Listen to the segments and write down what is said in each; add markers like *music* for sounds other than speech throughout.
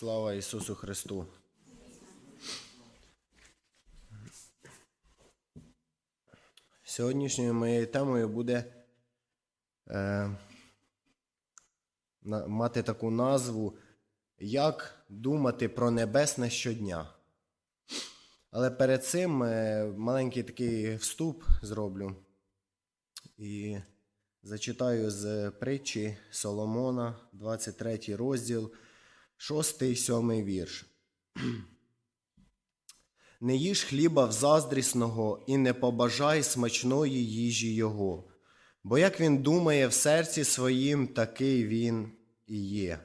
Слава Ісусу Христу! Сьогоднішньою моєю темою буде е, мати таку назву Як думати про небесне щодня. Але перед цим е, маленький такий вступ зроблю і зачитаю з притчі Соломона, 23 розділ, 6-7 вірш. *clears throat* Не їж хліба взаздрісного і не побажай смачної їжі його, бо як він думає в серці своїм, такий він і є.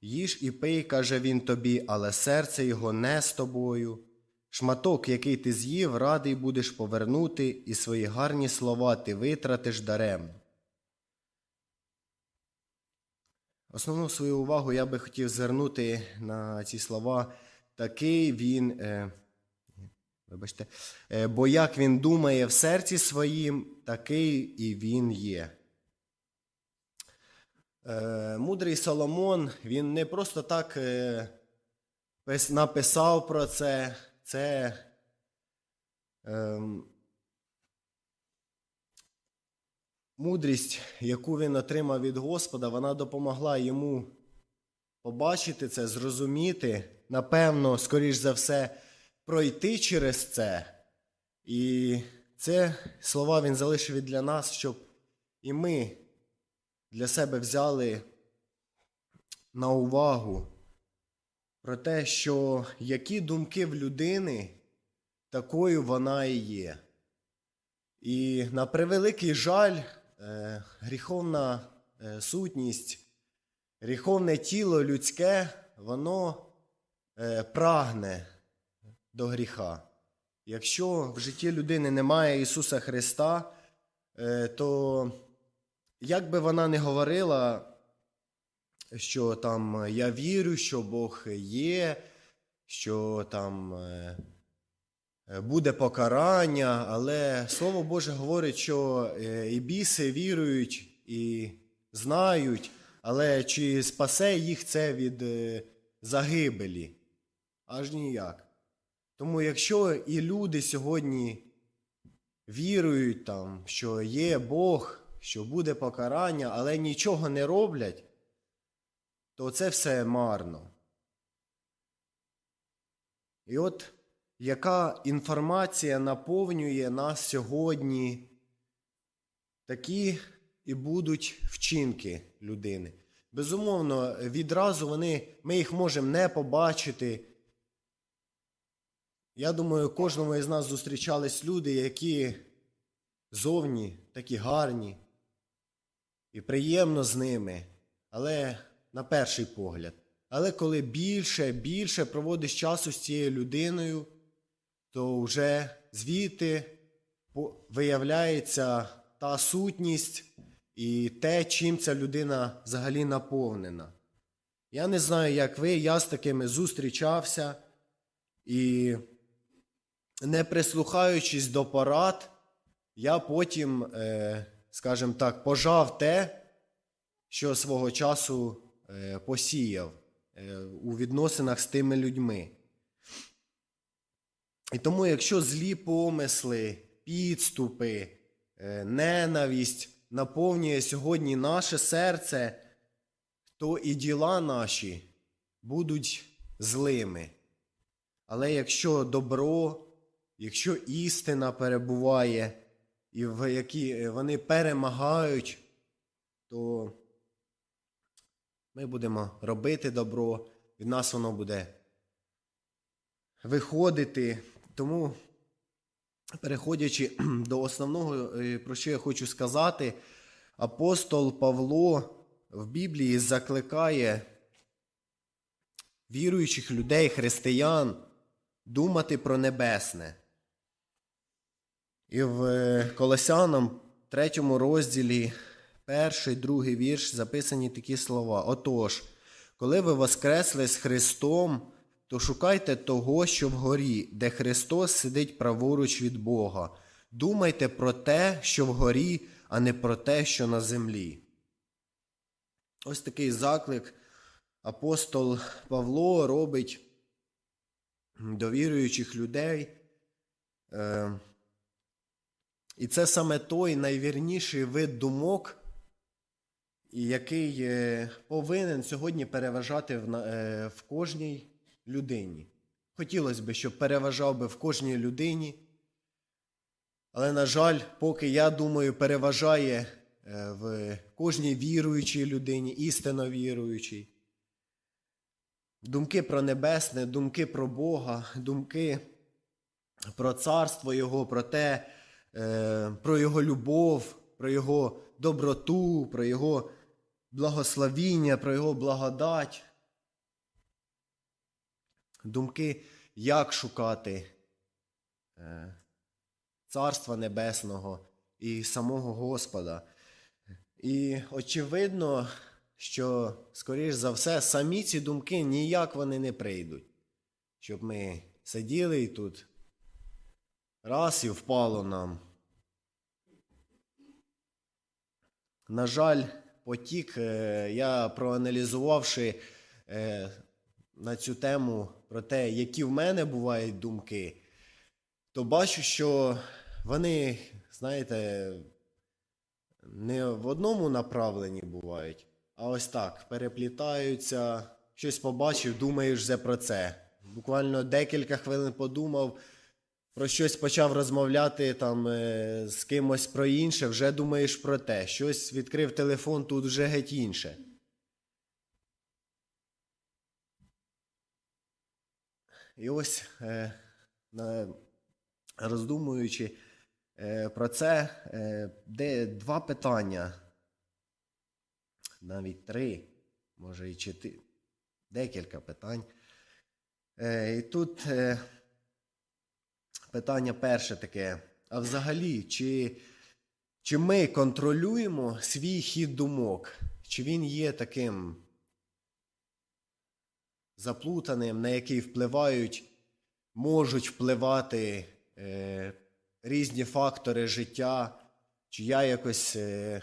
Їж і пий, каже він тобі, але серце його не з тобою. Шматок, який ти з'їв, радий будеш повернути, і свої гарні слова ти витратиш даремно. Основну свою увагу я би хотів звернути на ці слова. Такий він, е, вибачте, е, бо як він думає в серці своїм, такий і він є. Е, мудрий Соломон, він не просто так е, написав про це. Це ем, мудрість, яку він отримав від Господа, вона допомогла йому побачити це, зрозуміти, напевно, скоріш за все, пройти через це. І це слова він залишив для нас, щоб і ми для себе взяли на увагу про те, що які думки в людини, такою вона і є. І на превеликий жаль, гріховна е, сутність, гріховне тіло людське, воно е, прагне до гріха. Якщо в житті людини немає Ісуса Христа, е, то як би вона не говорила, що там я вірю, що Бог є, що там е, е, буде покарання, але Слово Боже говорить, що е, і біси вірують і знають, але чи спасе їх це від е, загибелі? Аж ніяк. Тому якщо і люди сьогодні вірують, там, що є Бог, що буде покарання, але нічого не роблять, то це все марно. І от яка інформація наповнює нас сьогодні, такі і будуть вчинки людини. Безумовно, відразу вони, ми їх можемо не побачити. Я думаю, кожному із нас зустрічались люди, які зовні такі гарні, і приємно з ними, але на перший погляд. Але коли більше, більше проводиш часу з цією людиною, то вже звідти виявляється та сутність і те, чим ця людина взагалі наповнена. Я не знаю, як ви, я з такими зустрічався і, не прислухаючись до порад, я потім, е, скажімо так, пожав те, що свого часу е, посіяв е, у відносинах з тими людьми. І тому, якщо злі помисли, підступи, е, ненависть наповнює сьогодні наше серце, то і діла наші будуть злими. Але якщо добро, якщо істина перебуває, і в які вони перемагають, то ми будемо робити добро, від нас воно буде виходити. Тому, переходячи *clears throat* до основного, е, про що я хочу сказати, апостол Павло в Біблії закликає віруючих людей, християн, думати про небесне. І в е, Колосянам, третьому розділі, перший, другий вірш записані такі слова. Отож, коли ви воскресли з Христом, то шукайте того, що вгорі, де Христос сидить праворуч від Бога. Думайте про те, що вгорі, а не про те, що на землі. Ось такий заклик апостол Павло робить до віруючих людей. Е, І це саме той найвірніший вид думок, який е, повинен сьогодні переважати в, е, в кожній людині. Хотілося б, щоб переважав би в кожній людині. Але, на жаль, поки я думаю, переважає е, в кожній віруючій людині, істинно віруючій. Думки про небесне, думки про Бога, думки про царство Його, про те, е, про Його любов, про Його доброту, про Його благословіння, про Його благодать. Думки, як шукати е, Царства Небесного і самого Господа. І очевидно, що, скоріш за все, самі ці думки ніяк вони не прийдуть. Щоб ми сиділи і тут раз і впало нам. На жаль, потік, е, я проаналізувавши е, на цю тему про те, які в мене бувають думки, то бачу, що вони, знаєте, не в одному направленні бувають, а ось так переплітаються, щось побачив, думаєш вже про це. Буквально декілька хвилин подумав, про щось почав розмовляти там е, з кимось про інше, вже думаєш про те. Щось відкрив телефон, тут вже геть інше. І ось, е, роздумуючи е, про це, е, де два питання, навіть три, може і чотири, декілька питань. І тут питання перше таке: а взагалі, чи, чи ми контролюємо свій хід думок? Чи він є таким заплутаним, на який впливають, можуть впливати е, різні фактори життя, чи я якось е,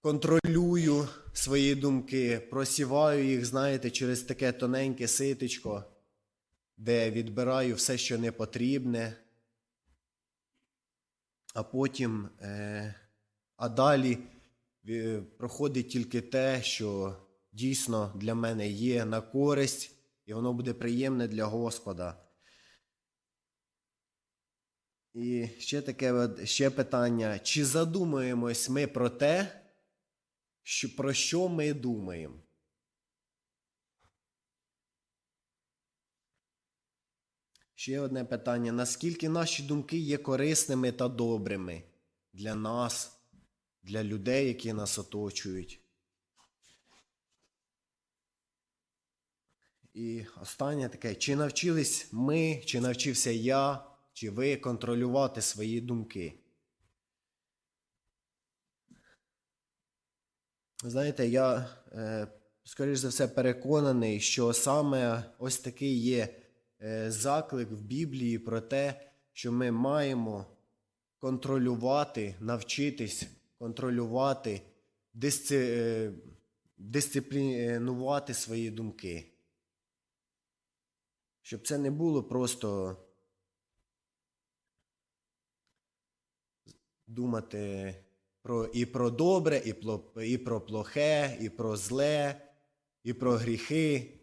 контролюю свої думки, просіваю їх, знаєте, через таке тоненьке ситечко, де відбираю все, що не потрібне, а потім, е, а далі е, проходить тільки те, що дійсно для мене є на користь, і воно буде приємне для Господа. І ще таке ще питання: чи задумуємось ми про те, що, про що ми думаємо? Ще одне питання: наскільки наші думки є корисними та добрими для нас, для людей, які нас оточують? І останнє таке: чи навчились ми, чи навчився я, чи ви контролювати свої думки? Знаєте, я, е, скоріш за все, переконаний, що саме ось такий є е, заклик в Біблії про те, що ми маємо контролювати, навчитись контролювати, е, дисциплінувати свої думки. Щоб це не було просто думати про, і про добре, і про, і про плохе, і про зле, і про гріхи,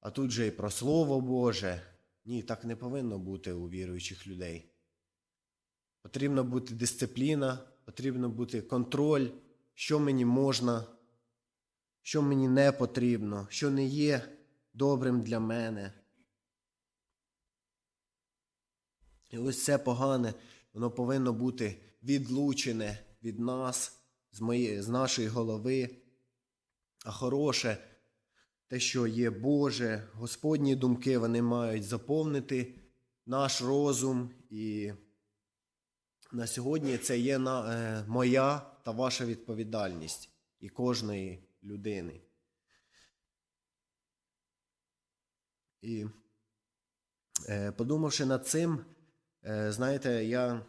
а тут же і про Слово Боже. Ні, так не повинно бути у віруючих людей. Потрібна бути дисципліна, потрібно бути контроль, що мені можна, що мені не потрібно, що не є добрим для мене. І ось це погане, воно повинно бути відлучене від нас, з, моєї, з нашої голови. А хороше, те, що є Боже, Господні думки, вони мають заповнити наш розум. І на сьогодні це є на, е, моя та ваша відповідальність і кожної людини. І е, подумавши над цим, знаєте, я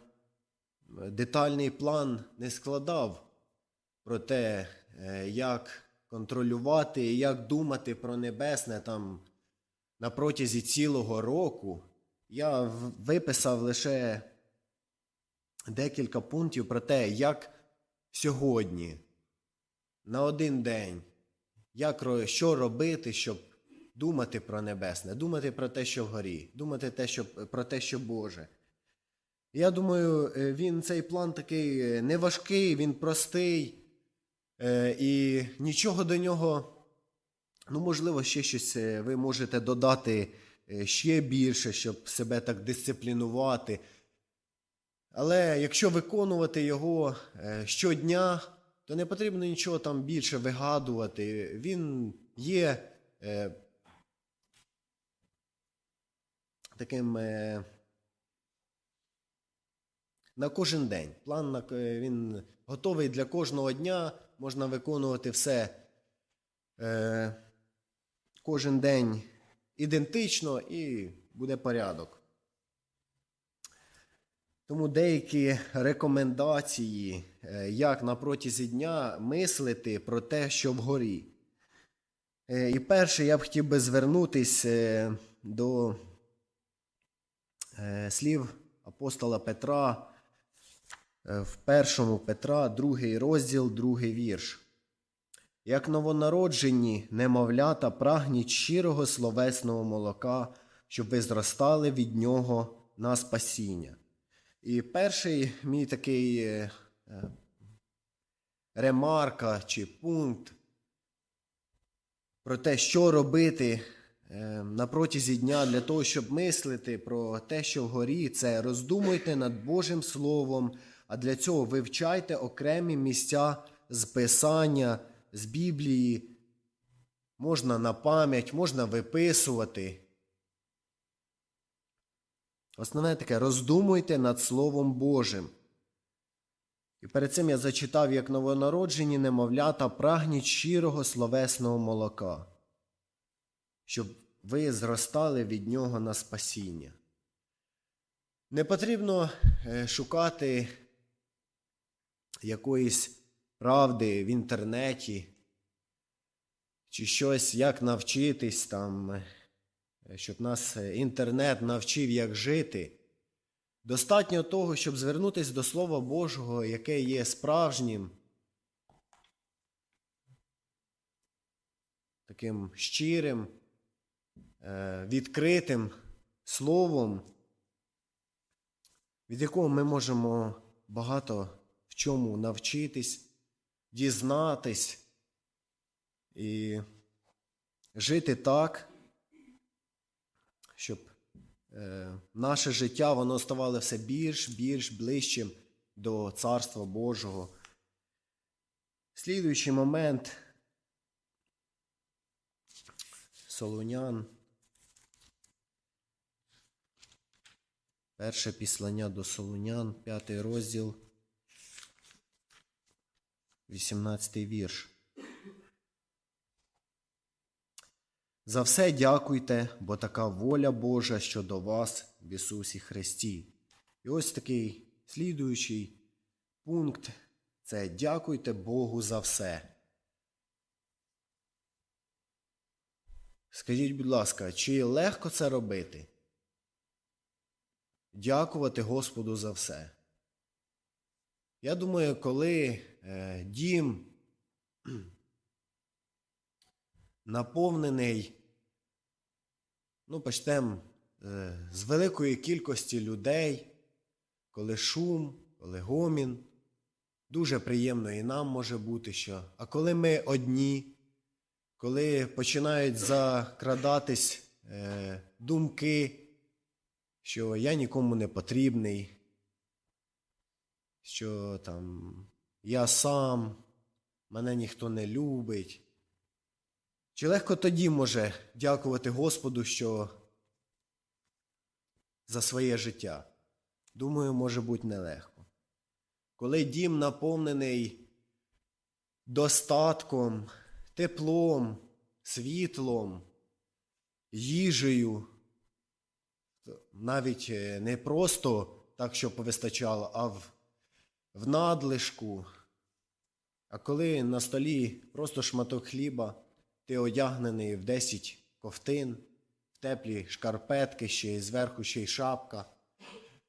детальний план не складав про те, е, як контролювати як думати про небесне там на протязі цілого року, я виписав лише декілька пунктів про те, як сьогодні, на один день, як, що робити, щоб думати про небесне, думати про те, що вгорі, думати те, що, про те, що Боже. Я думаю, е, він цей план такий е, не важкий, він простий, е, і нічого до нього, ну, можливо, ще щось ви можете додати ще більше, щоб себе так дисциплінувати. Але якщо виконувати його щодня, то не потрібно нічого там більше вигадувати. Він є таким на кожен день. План на, він готовий для кожного дня, можна виконувати все е, кожен день ідентично і буде порядок. Тому деякі рекомендації, е, як на протязі дня мислити про те, що вгорі. Е, І перше, я б хотів би звернутися е, до е, слів апостола Петра е, в першому Петра, другий розділ, другий вірш. Як новонароджені немовлята прагніть щирого словесного молока, щоб ви зростали від нього на спасіння. І перший мій такий е, е, ремарка чи пункт про те, що робити е, на протязі дня для того, щоб мислити про те, що вгорі, це роздумуйте над Божим Словом, а для цього вивчайте окремі місця з Писання, з Біблії. Можна на пам'ять, можна виписувати. Основне таке роздумуйте над Словом Божим. І перед цим я зачитав, як новонароджені немовлята прагніть щирого словесного молока, щоб ви зростали від нього на спасіння. Не потрібно е, шукати якоїсь правди в інтернеті, чи щось, як навчитись там, щоб нас інтернет навчив, як жити. Достатньо того, щоб звернутися до Слова Божого, яке є справжнім, таким щирим, е, відкритим словом, від якого ми можемо багато чому навчитись, дізнатись і жити так, щоб е, наше життя воно ставало все більш більш ближчим до Царства Божого. Слідуючий момент Солонян. Перше післання до Солонян, п'ятий розділ, 18 вірш. За все дякуйте, бо така воля Божа щодо вас в Ісусі Христі. І ось такий слідуючий пункт це дякуйте Богу за все. Скажіть, будь ласка, чи легко це робити? Дякувати Господу за все. Я думаю, коли дім наповнений, ну, почнемо е, з великої кількості людей, коли шум, коли гомін, дуже приємно і нам може бути, що. А коли ми одні, коли починають закрадатись е, думки, що я нікому не потрібний, що там я сам, мене ніхто не любить. Чи легко тоді може дякувати Господу, що за своє життя? Думаю, може бути нелегко. Коли дім наповнений достатком, теплом, світлом, їжею, навіть е, не просто так, щоб вистачало, а в, в надлишку. А коли на столі просто шматок хліба, ти одягнений в 10 ковтин, в теплі шкарпетки, ще й зверху ще й шапка.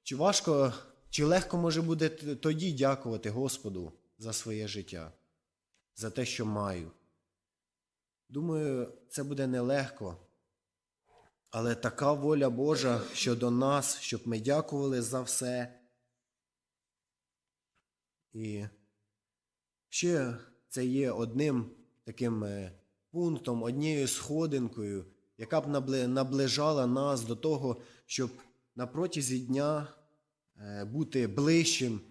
Чи важко, чи легко може буде тоді дякувати Господу за своє життя, за те, що маю? Думаю, це буде нелегко, але така воля Божа щодо нас, щоб ми дякували за все. І ще це є одним таким е, пунктом, однією сходинкою, яка б наближала нас до того, щоб на протязі дня е, бути ближчим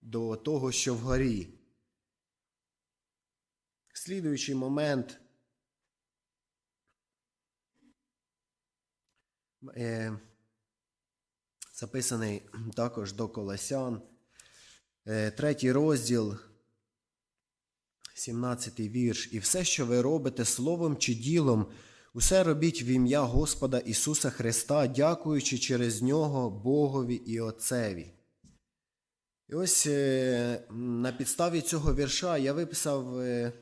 до того, що вгорі. Слідуючий момент. е, Записаний також до Колосян, третій розділ, 17 вірш. І все, що ви робите словом чи ділом, усе робіть в ім'я Господа Ісуса Христа, дякуючи через Нього Богові і Отцеві. І ось е, на підставі цього вірша я виписав, е,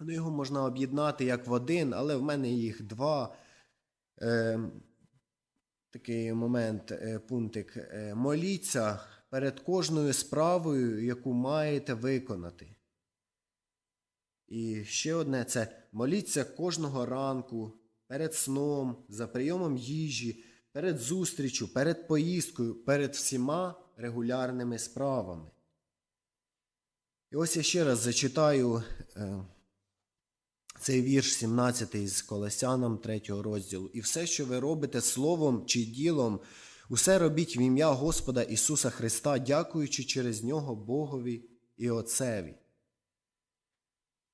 ну, його можна об'єднати як в один, але в мене їх два. Е, такий момент, е, пунктик. Е, Моліться перед кожною справою, яку маєте виконати. І ще одне це моліться кожного ранку, перед сном, за прийомом їжі, перед зустрічю, перед поїздкою, перед всіма регулярними справами. І ось я ще раз зачитаю е, цей вірш 17 з Колосянам 3 розділу. І все, що ви робите словом чи ділом, усе робіть в ім'я Господа Ісуса Христа, дякуючи через Нього Богові і Отцеві.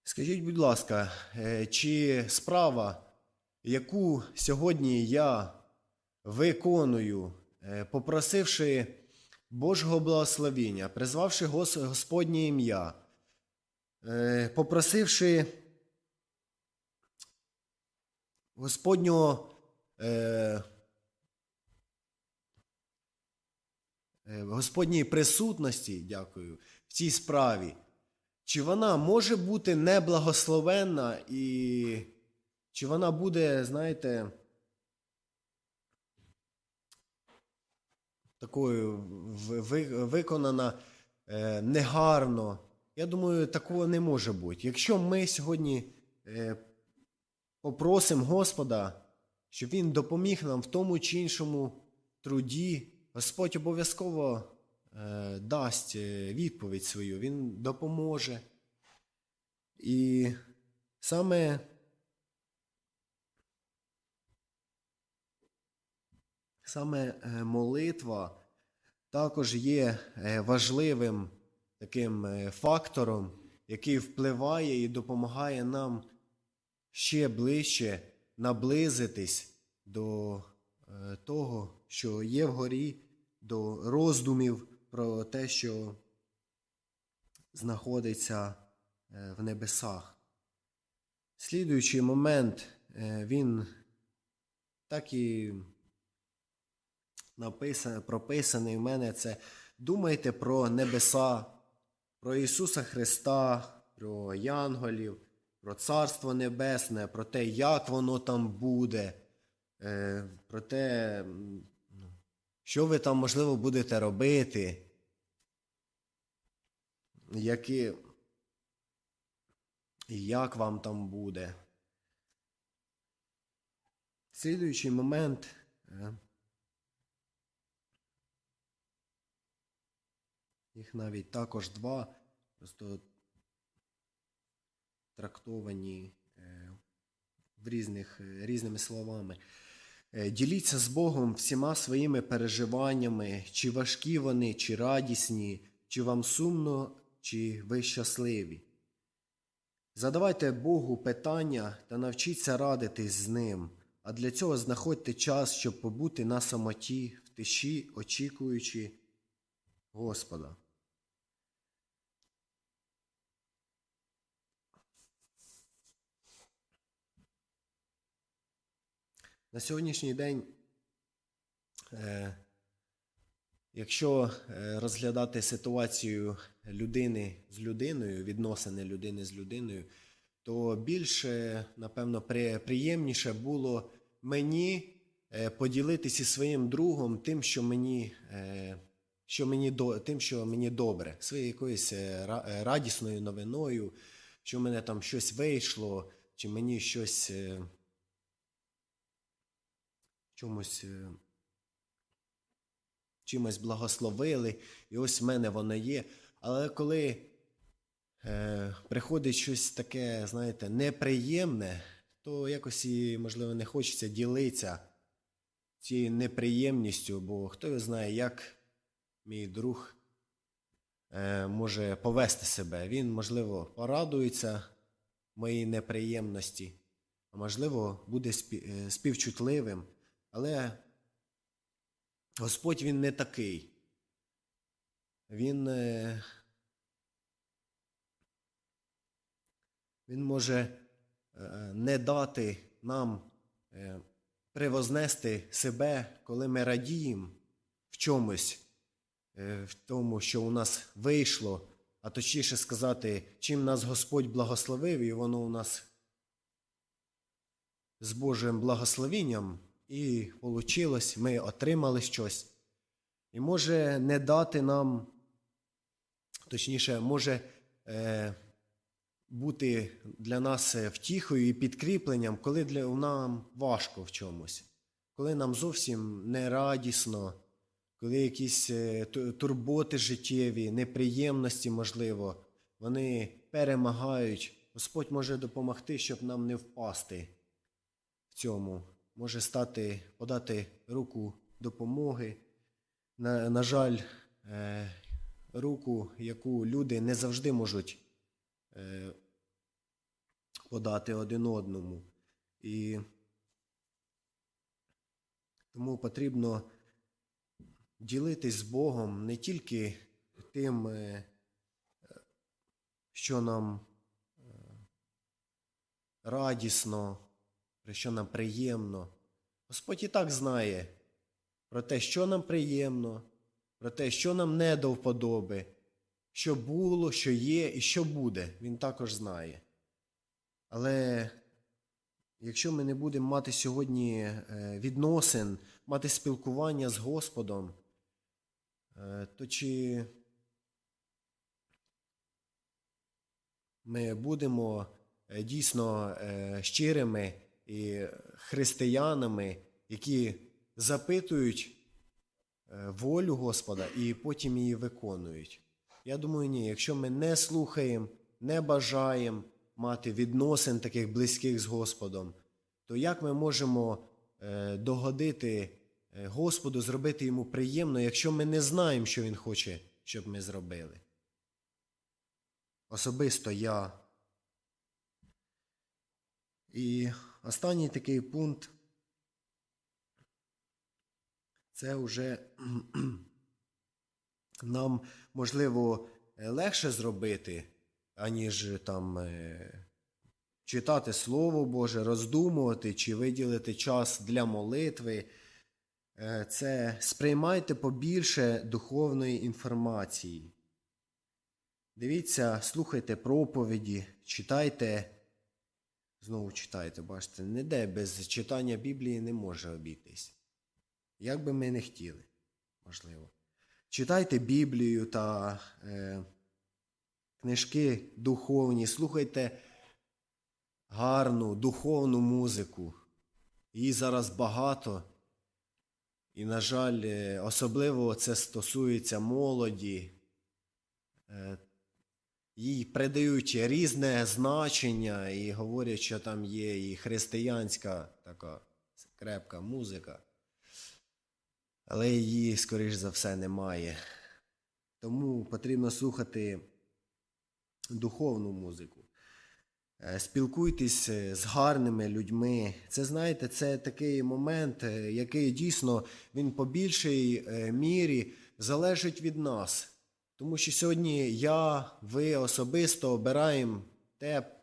Скажіть, будь ласка, е, чи справа, яку сьогодні я виконую, е, попросивши Божого благословіння, призвавши Господнє ім'я, е, попросивши Господнього е, е, присутності, дякую, в цій справі, чи вона може бути неблагословенна і чи вона буде, знаєте, такою ви- ви- виконана е, негарно. Я думаю, такого не може бути. Якщо ми сьогодні е, попросимо Господа, щоб Він допоміг нам в тому чи іншому труді, Господь обов'язково е, дасть е, відповідь свою, Він допоможе. І саме Саме е, молитва також є важливим таким фактором, який впливає і допомагає нам ще ближче наблизитись до того, що є вгорі, до роздумів про те, що знаходиться е, в небесах. Слідуючий момент, е, він так і написаний, прописаний в мене це думайте про небеса, про Ісуса Христа, про янголів, про Царство Небесне, про те, як воно там буде, е, про те, що ви там, можливо, будете робити, які, як вам там буде. Слідуючий момент. е, Їх навіть також два, просто трактовані е, в різних, е, різними словами. Е, Діліться з Богом всіма своїми переживаннями, чи важкі вони, чи радісні, чи вам сумно, чи ви щасливі. Задавайте Богу питання та навчіться радитись з ним, а для цього знаходьте час, щоб побути на самоті, в тиші, очікуючи Господа. На сьогоднішній день е, Якщо е, розглядати ситуацію людини з людиною, відносини людини з людиною, то більше, напевно, приємніше було мені е, поділитися своїм другом тим, що мені, що мені, тим, що мені добре, своєю якоюсь ра- радісною новиною, що в мене там щось вийшло, чи мені щось чомусь. е, чимось благословили, і ось в мене воно є. Але коли е, приходить щось таке, знаєте, неприємне, то якось і, можливо, не хочеться ділитися цією неприємністю, бо хто його знає, як мій друг е, може повести себе. Він, можливо, порадується моїй неприємності, а можливо, буде е, співчутливим. Але Господь він не такий. Він, е, він може е, не дати нам е, превознести себе, коли ми радіємо в чомусь, в тому, що у нас вийшло, а точніше сказати, чим нас Господь благословив, і воно у нас з Божим благословенням і вийшло, ми отримали щось. І може не дати нам, точніше, може е, бути для нас е, втіхою і підкріпленням, коли для нам важко в чомусь, коли нам зовсім не радісно, коли якісь е, турботи життєві, неприємності, можливо, вони перемагають. Господь може допомогти, щоб нам не впасти в цьому може стати, подати руку допомоги. На, на жаль, е, руку, яку люди не завжди можуть е, подати один одному. І тому потрібно ділитись з Богом не тільки тим, е, що нам е, радісно, про що нам приємно. Господь і так знає про те, що нам приємно, про те, що нам не до вподоби, що було, що є і що буде. Він також знає. Але якщо ми не будемо мати сьогодні е, відносин, мати спілкування з Господом, е, то чи ми будемо е, дійсно щирими і християнами, які запитують е, волю Господа і потім її виконують. Я думаю, ні, якщо ми не слухаємо, не бажаємо мати відносин таких близьких з Господом, то як ми можемо е, догодити е, Господу, зробити йому приємно, якщо ми не знаємо, що Він хоче, щоб ми зробили? Особисто я. І останній такий пункт це вже *clears throat* нам, можливо, легше зробити, аніж там е, читати Слово Боже, роздумувати чи виділити час для молитви. Е, Це сприймайте побільше духовної інформації. Дивіться, слухайте проповіді, читайте. Знову читайте, бачите, ніде без читання Біблії не може обійтись. Як би ми не хотіли, можливо. Читайте Біблію та е, книжки духовні, слухайте гарну духовну музику. Її зараз багато. І, на жаль, е, особливо це стосується молоді. Е, їй придають різне значення і говорять, що там є і християнська така крепка музика, але її, скоріш за все, немає. Тому потрібно слухати духовну музику. Е, Спілкуйтесь е, з гарними людьми. Це, знаєте, це такий момент, е, який дійсно він по більшій мірі залежить від нас. Тому що сьогодні я, ви особисто обираємо те,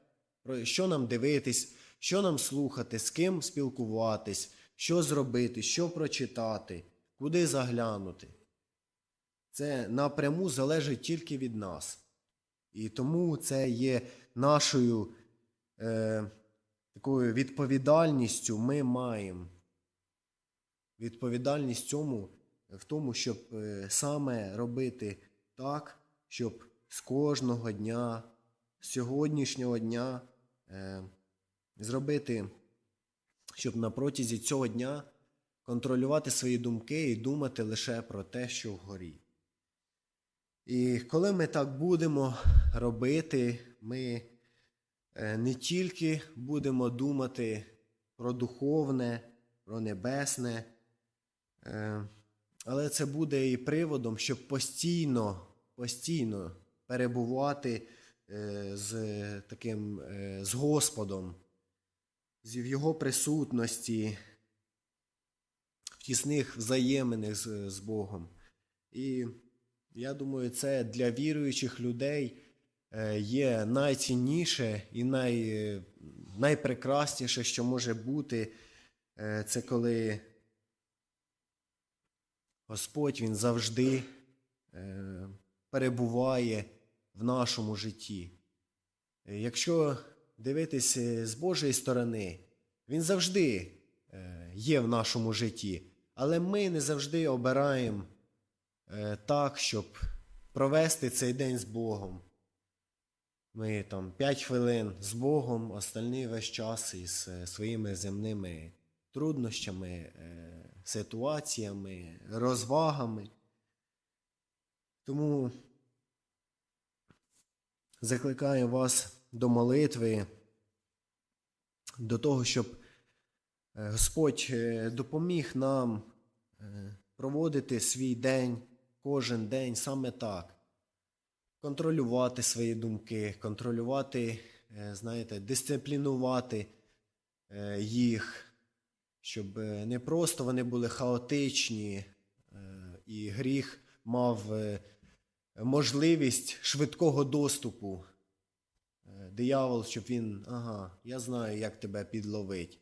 про що нам дивитись, що нам слухати, з ким спілкуватись, що зробити, що прочитати, куди заглянути. Це напряму залежить тільки від нас. І тому це є нашою е, такою відповідальністю ми маємо. Відповідальність цьому, в тому, щоб е, саме робити так, щоб з кожного дня, з сьогоднішнього дня е, зробити, щоб на протязі цього дня контролювати свої думки і думати лише про те, що вгорі. І коли ми так будемо робити, ми е, не тільки будемо думати про духовне, про небесне, е, але це буде і приводом, щоб постійно, постійно перебувати е, з таким е, з Господом, в Його присутності, в тісних взаєминах з, з Богом. І я думаю, це для віруючих людей е, є найцінніше і най, найпрекрасніше, що може бути, це коли Господь Він завжди перебуває в нашому житті. Е, Якщо дивитись е, з Божої сторони, Він завжди е, є в нашому житті, але ми не завжди обираємо так, щоб провести цей день з Богом. Ми там 5 хвилин з Богом, остальний весь час із своїми земними труднощами, ситуаціями, розвагами. Тому закликаю вас до молитви, до того, щоб е, Господь е, допоміг нам е, проводити свій день, кожен день саме так. Контролювати свої думки, контролювати, знаєте, дисциплінувати їх, щоб не просто вони були хаотичні, і гріх мав можливість швидкого доступу. Е, Диявол, щоб він, ага, я знаю, як тебе підловить.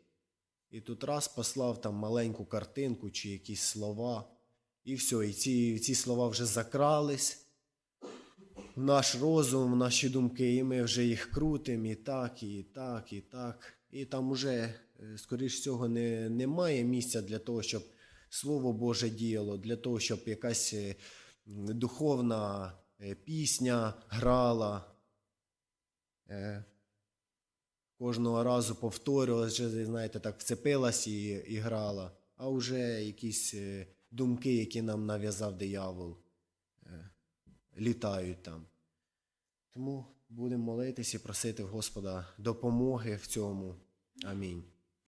І тут раз послав там маленьку картинку чи якісь слова, і все, і ці, ці слова вже закрались в наш розум, в наші думки, і ми вже їх крутимо і так, і так, і так. І там уже, е, скоріш всього, не, немає місця для того, щоб Слово Боже діяло, для того, щоб якась е, духовна е, пісня грала. Е, Кожного разу повторювалась, вже, знаєте, так вцепилась і, і грала. А вже якісь е, думки, які нам нав'язав диявол, літають там. Тому будемо молитись і просити в Господа допомоги в цьому. Амінь.